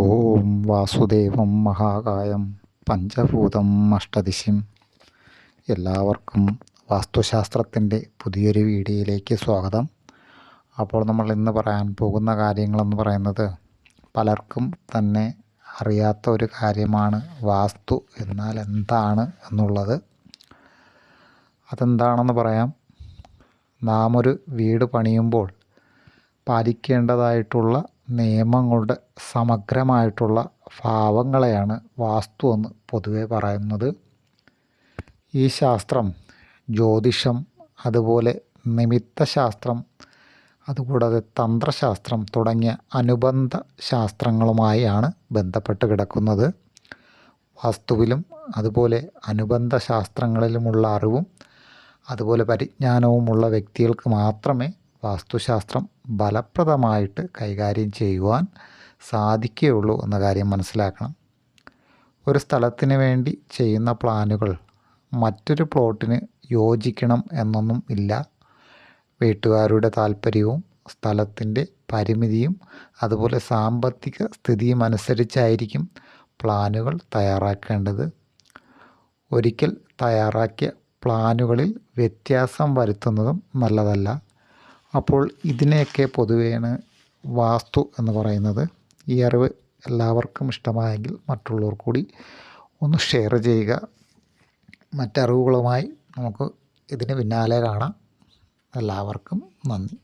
ഓം വാസുദേവം മഹാകായം പഞ്ചഭൂതം അഷ്ടദിശിം. എല്ലാവർക്കും വാസ്തുശാസ്ത്രത്തിന്റെ പുതിയൊരു വീഡിയോയിലേക്ക് സ്വാഗതം. അപ്പോൾ നമ്മൾ ഇന്ന് പറയാൻ പോകുന്ന കാര്യങ്ങളെന്ന് പറയുന്നത് പലർക്കും തന്നെ അറിയാത്ത ഒരു കാര്യമാണ് വാസ്തു എന്നാൽ എന്താണ് എന്നുള്ളത്. അതെന്താണെന്ന് പറയാം. നാം ഒരു വീട് പണിയുമ്പോൾ പാലിക്കേണ്ടതായിട്ടുള്ള നിയമങ്ങളുടെ സമഗ്രമായിട്ടുള്ള ഭാവങ്ങളെയാണ് വാസ്തു എന്ന് പൊതുവെ പറയുന്നത്. ഈ ശാസ്ത്രം ജ്യോതിഷം അതുപോലെ നിമിത്തശാസ്ത്രം അതുകൂടാതെ തന്ത്രശാസ്ത്രം തുടങ്ങിയ അനുബന്ധ ശാസ്ത്രങ്ങളുമായാണ് ബന്ധപ്പെട്ട് കിടക്കുന്നത്. വാസ്തുവിലും അതുപോലെ അനുബന്ധ ശാസ്ത്രങ്ങളിലുമുള്ള അറിവും അതുപോലെ പരിജ്ഞാനവുമുള്ള വ്യക്തികൾക്ക് മാത്രമേ വാസ്തുശാസ്ത്രം ഫലപ്രദമായിട്ട് കൈകാര്യം ചെയ്യുവാൻ സാധിക്കുകയുള്ളൂ എന്ന കാര്യം മനസ്സിലാക്കണം. ഒരു സ്ഥലത്തിന് വേണ്ടി ചെയ്യുന്ന പ്ലാനുകൾ മറ്റൊരു പ്ലോട്ടിന് യോജിക്കണം എന്നൊന്നും ഇല്ല. വീട്ടുകാരുടെ താല്പര്യവും സ്ഥലത്തിന്റെ പരിമിതിയും അതുപോലെ സാമ്പത്തിക സ്ഥിതിയും അനുസരിച്ചായിരിക്കും പ്ലാനുകൾ തയ്യാറാക്കേണ്ടത്. ഒരിക്കൽ തയ്യാറാക്കിയ പ്ലാനുകളിൽ വ്യത്യാസം വരുത്തുന്നതും നല്ലതല്ല. അപ്പോൾ ഇതിനെയൊക്കെ പൊതുവേണ് വാസ്തു എന്ന് പറയുന്നത്. ഈ അറിവ് എല്ലാവർക്കും ഇഷ്ടമായെങ്കിൽ മറ്റുള്ളവർ കൂടി ഒന്ന് ഷെയർ ചെയ്യുക. മറ്ററിവുകളുമായി നമുക്ക് ഇതിന് പിന്നാലെ കാണാം. എല്ലാവർക്കും നന്ദി.